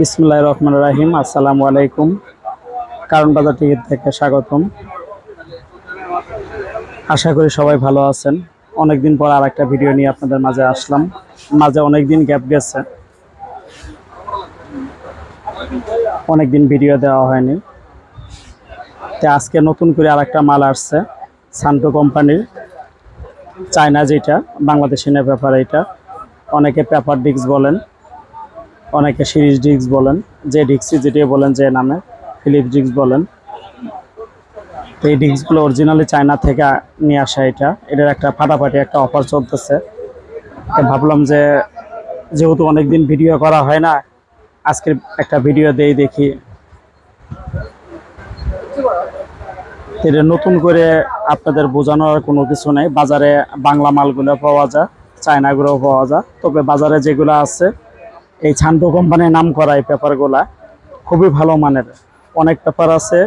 বিসমুল্লাহ রহমান রাহিম, আসসালামু আলাইকুম। কারণ বাজার টিকিট থেকে স্বাগতম। আশা করি সবাই ভালো আছেন। অনেকদিন পর আর একটা ভিডিও নিয়ে আপনাদের মাঝে আসলাম। মাঝে অনেক দিন গ্যাপ গেছে। অনেকদিন ভিডিও দেওয়া হয়নি। তো আজকে নতুন করে আর একটা মাল আসছে সান্টো কোম্পানির চায়না যেটা, বাংলাদেশি ব্যাপার এটা। অনেকে পেপার ডিস্ক বলেন। অনেকে সিরিজ ডিস্ক বলেন, যে ডিস্কই যেটি বলেন যে নামে, ফিলিপ ডিস্ক বলেন। তো এই ডিস্কগুলো অরিজিনালি চায়না থেকে নিয়ে আসা এটা। এটার একটা ফাটাফাটি একটা অফার চলতেছে। ভাবলাম যে, যেহেতু অনেকদিন ভিডিও করা হয় না, আজকের একটা ভিডিও দেই দেখি। এটা নতুন করে আপনাদের বোঝানোর কোনো কিছু নেই। বাজারে বাংলা মালগুলো পাওয়া যায় চায়নাগুলো পাওয়া যায়। তবে বাজারে যেগুলো আছে এই ছান্টো কোম্পানির নাম করা এই পেপারগুলা খুবই ভালো মানের। অনেক পেপার আছে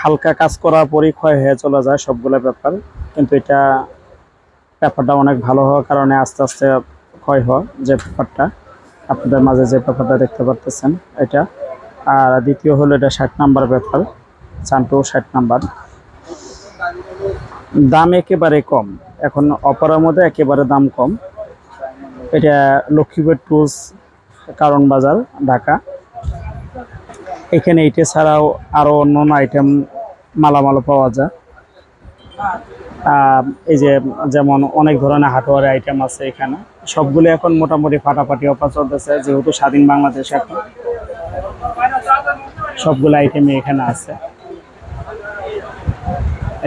হালকা কাজ করার পরই ক্ষয় হয়ে চলে যায় সবগুলো পেপার, কিন্তু এটা পেপারটা অনেক ভালো হওয়ার কারণে আস্তে আস্তে ক্ষয় হয় যে পেপারটা। আপনাদের মাঝে যে পেপারটা দেখতে পারতেছেন, এটা। আর দ্বিতীয় হলো এটা ষাট নাম্বার পেপার চান্টো ষাট নাম্বার। দাম একেবারে কম, এখন অপারের মধ্যে একেবারে দাম কম। এটা লক্ষ্মীপুর টুলস কারণ বাজার, ঢাকা। এখানে এটা ছাড়াও আরও অন্য অন্য আইটেম মালামাল পাওয়া যায়। এই যে যেমন অনেক ধরনের হাটওয়ারের আইটেম আছে এখানে। সবগুলো এখন মোটামুটি ফাটাফাটি অফার চলতেছে, যেহেতু স্বাধীন বাংলাদেশ এখন। সবগুলো আইটেমই এখানে আছে।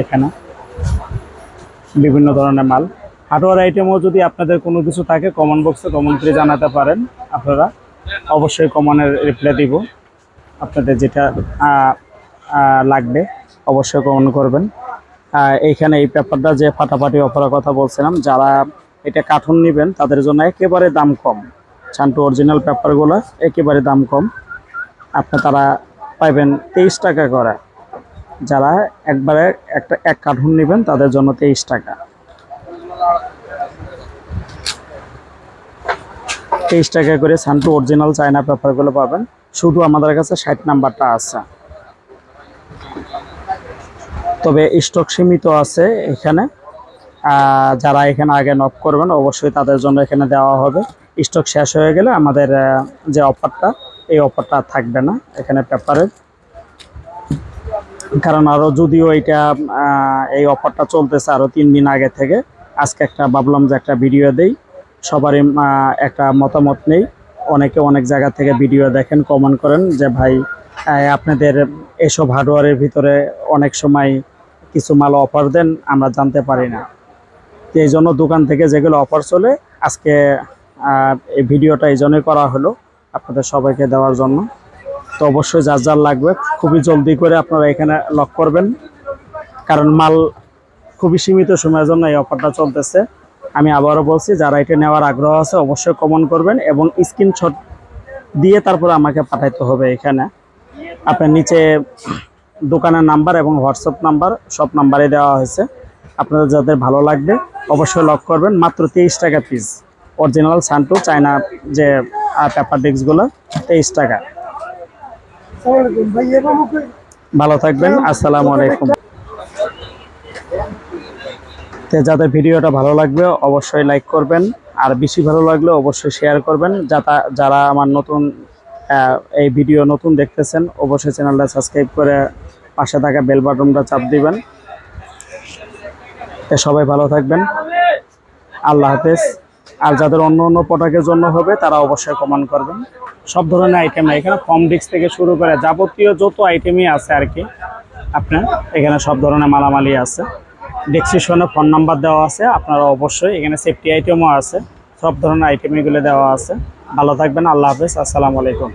এখানে বিভিন্ন ধরনের মাল। হার্ডওয়্যার আইটেমও যদি আপনাদের কোনো কিছু থাকে কমন বক্সে কমন করে জানাতে পারেন আপনারা। অবশ্যই কমনের রিপ্লাই দিব। আপনাদের যেটা লাগবে, অবশ্যই কমন করবেন। এইখানে এই পেপারটা যে ফাটাফাটি অফারের কথা বলছিলাম, যারা এটা কার্টুন নেবেন, তাদের জন্য একেবারে দাম কম। ছান্টু অরিজিনাল পেপারগুলো একেবারে দাম কম। আপনি তারা পাইবেন তেইশ টাকা করে। যারা একবারে একটা, এক কার্টুন নেবেন, তাদের জন্য তেইশ টাকা। তেইশ টাকা করে সান্টু অরিজিনাল চায়না পেপারগুলো পাবেন। শুধু আমাদের কাছে ষাট নাম্বারটা আছে। তবে স্টক সীমিত আছে এখানে। যারা এখানে আগে নক করবেন, অবশ্যই তাদের জন্য এখানে দেওয়া হবে। স্টক শেষ হয়ে গেলে আমাদের যে অফারটা এই অফারটা থাকবে না এখানে পেপারের কারণ আরও যদিও এটা এই অফারটা চলতেছে আরও তিন দিন আগে থেকে আজকে একটা ভাবলাম যে একটা ভিডিও দেই। সবারই একটা মতামত নেই। অনেকে অনেক জায়গা থেকে ভিডিও দেখেন কমেন্ট করেন যে ভাই আপনাদের এসব হার্ডওয়্যারের ভিতরে অনেক সময় কিছু মাল অফার দেন, আমরা জানতে পারি না। এই জন্য দোকান থেকে যেগুলো অফার চলে, আজকে এই ভিডিওটা এই জন্যই করা হলো আপনাদের সবাইকে দেওয়ার জন্য। তো অবশ্যই যার যার লাগবে, খুবই জলদি করে আপনারা এখানে লক করবেন। কারণ মাল খুবই সীমিত সময়ের জন্য এই অফারটা চলতেছে। আমি আবারও বলছি, যারা এটা নেওয়ার আগ্রহ আছে, অবশ্যই কমন করবেন এবং স্ক্রিনশট দিয়ে তারপরে আমাকে পাঠাইতে হবে এখানে। আপনার নিচে দোকানের নাম্বার এবং হোয়াটসঅ্যাপ নাম্বার, সব নাম্বারে দেওয়া হয়েছে। আপনাদের যাদের ভালো লাগবে, অবশ্যই লক করবেন। মাত্র তেইশ টাকা পিস অরিজিনাল সান্টু চায়না যে পেপার ডিস্কগুলো তেইশ টাকা। ভালো থাকবেন। আসসালামু আলাইকুম। তো যাদের ভিডিওটা ভালো লাগবে, অবশ্যই লাইক করবেন। আর বেশি ভালো লাগলে অবশ্যই শেয়ার করবেন। যাতা যারা আমার নতুন এই ভিডিও নতুন দেখতেছেন, অবশ্যই চ্যানেলটা সাবস্ক্রাইব করে পাশে থাকা বেল বাটনটা চাপ দিবেন। তো সবাই ভালো থাকবেন। আল্লাহ হাফেজ। আর যাদের অন্য অন্য প্রোডাক্টের জন্য হবে, তারা অবশ্যই কমেন্ট করবেন। সব ধরনের আইটেম এখানে ফর্ম ডিস্ক থেকে শুরু করে যাবতীয় যত আইটেমই আছে আর কি, আপনার, এখানে সব ধরনের মালামালি আছে। ডেসক্রিপশনে ফোন নাম্বার দেওয়া আছে, আপনারা অবশ্যই এখানে সেফটি আইটেমও আছে, সব ধরনের আইটেম এগুলো দেওয়া আছে। ভালো থাকবেন, আল্লাহ হাফেজ, আসসালামু আলাইকুম।